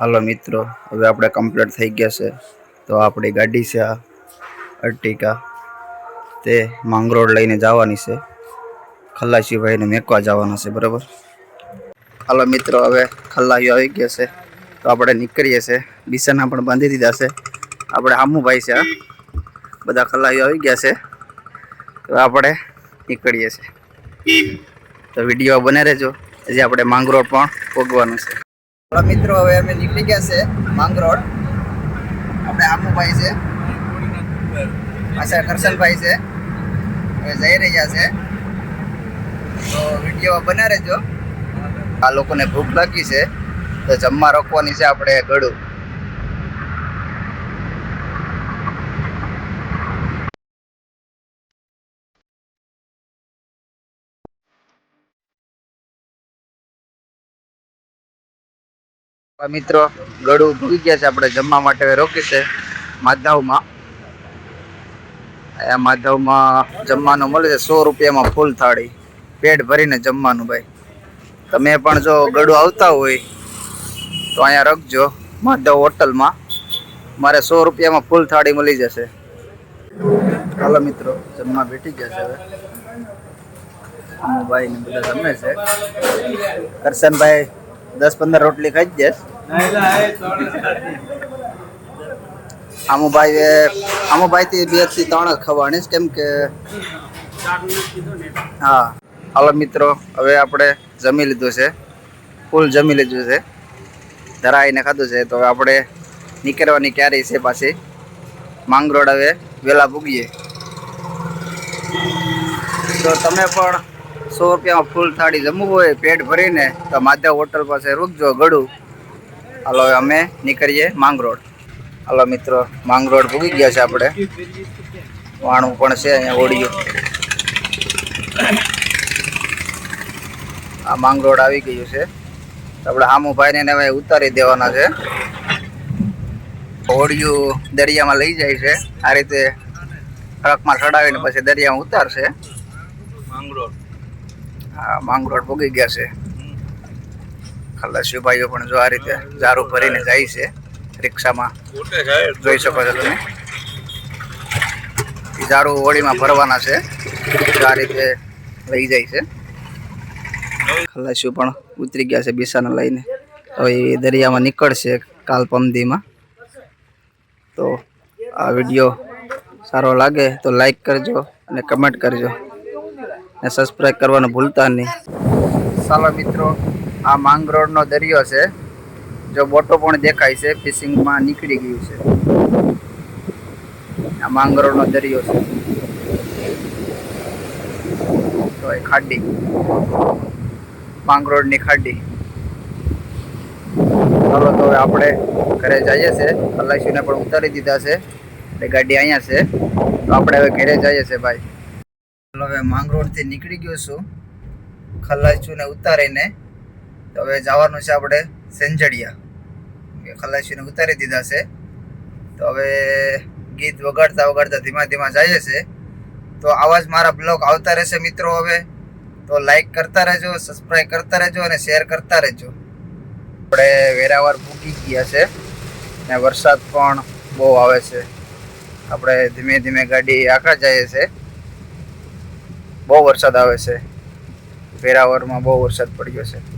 હાલો મિત્રો, હવે આપણે કમ્પ્લીટ થઈ ગયા છે. તો આપણી ગાડી છે આ અર્ટિકા. તે માંગરોળ લઈને જવાની છે. ખલ્લાસીભાઈને મેકવા જવાના છે, બરાબર? હાલો મિત્રો, હવે ખલાઈઓ આવી ગયા છે. તો આપણે નીકળીએ છે. બિસાના પણ બાંધી દીધા છે. આપણે હામુભાઈ છે આ બધા ખલાઈઓ આવી ગયા છે. તો આપણે નીકળીએ છીએ તો વીડિયો બને રહેજો. હજી આપણે માંગરોળ પણ ભોગવાનું છે. હાલો મિત્રો હવે અમે નીકળી ગયા છે માંગરોળ આપણે આમુભાઈ છે. પાછા કરશનભાઈ છે. હવે જઈ રહ્યા છે. તો વીડિયો બના રહેજો આ લોકોને ભૂખ લાગી છે. તો જમવા રોકવાની છે આપણે ગળું. મિત્રો, ગળું ભૂગી ગયા છે આપણે જમવા માટે રોકી છે માધવમાં. આ માધવમાં જમવાનું મળે છે, સો રૂપિયામાં ફૂલ થાળી. પેટ ભરીને જમવાનું ભાઈ. તમે પણ જો ગળું આવતા હોય, તો અહીંયા રખજો માધવ હોટલમાં. મારે સો રૂપિયામાં ફૂલ થાળી મળી જશે. હાલો મિત્રો, જમવા બેઠી ગયા છે હવે. ભાઈ ને બધા જમે છે. કરશનભાઈ દસ પંદર રોટલી ખાઈ જ જશે આમુભાઈ આમુભાઈ થી બેથી ત્રણ જ કેમ કે હા. હાલો મિત્રો, હવે આપણે જમી લીધું છે. ફૂલ જમી લીધું છે. ધરાઈને ખાધું છે, તો આપણે નીકળવાની ક્યારે છે પાછી? માંગરોળ હવે વહેલા ભૂગીએ. તો તમે પણ સો રૂપિયામાં ફૂલ થાળી જમવું હોય, પેટ ભરીને, તો માધવ હોટલ પાસે રૂકજો, ગળું. હાલો અમે નીકળીએ માંગરોળ. હાલો, મિત્રો, માંગરોળ ભૂગી ગયા છે આપણે. વાણું પણ છે અહીંયા ઓડિયું. આ માંગરોળ આવી ગયું છે. આપણે આમુ ભાઈને હવે ઉતારી દેવાના છે. હોડિયું દરિયામાં લઈ જાય છે. આ રીતે ટ્રકમાં ચડાવીને પછી દરિયામાં ઉતારશે. હા માંગરોળ પૂગી ગયા છે. ખલાસી ભાઈઓ પણ જો આ રીતે ઝારું ભરીને જાય છે રિક્ષામાં જોઈ શકો છો તમે. ઝાડુ હોળીમાં ભરવાના છે આ રીતે લઈ જાય છે. ખલાસીઓ પણ ઉતરી ગયા છે બિસાને લઈને. હવે એ દરિયામાં નીકળશે કાલ પમદીમાં તો આ વીડિયો સારો લાગે તો લાઈક કરજો અને કમેન્ટ કરજો. અને સબસ્ક્રાઈબ કરવાનું ભૂલતા નહીં. ચાલો મિત્રો, આ માંગરોળનો દરિયો છે, જો બોટો પણ દેખાય છે, ફિશિંગમાં નીકળી ગયું છે. આ માંગરોળનો દરિયો છે. તો એ ખાડી, માંગરોળની ખાડી. ચાલો તો હવે આપણે ઘરે જઈએ છે. ખલાસીને પણ ઉતારી દીધા છે. એટલે ગાડી અહીંયા છે. તો આપણે હવે ઘરે જઈએ છે, ભાઈ. હવે માંગરોળથી નીકળી ગયો છું. ખલાસીને ઉતારીને. તો હવે જવાનું છે આપણે સેંજડિયા. ખલાસીને ઉતારી દીધા છે. તો હવે ગીત વગાડતા વગાડતા ધીમા ધીમા જઈએ છે. તો આવા જ મારા બ્લોગ આવતા રહેશે મિત્રો હવે. તો લાઈક કરતા રહેજો સબસ્ક્રાઈબ કરતા રહેજો અને શેર કરતા રહેજો. આપણે વેરાવર પૂકી ગયા છે ને વરસાદ પણ બહુ આવે છે. આપણે ધીમે ધીમે ગાડી આખા જઈએ છે. બહુ વરસાદ આવે છે. વેરાવળમાં બહુ વરસાદ પડ્યો છે.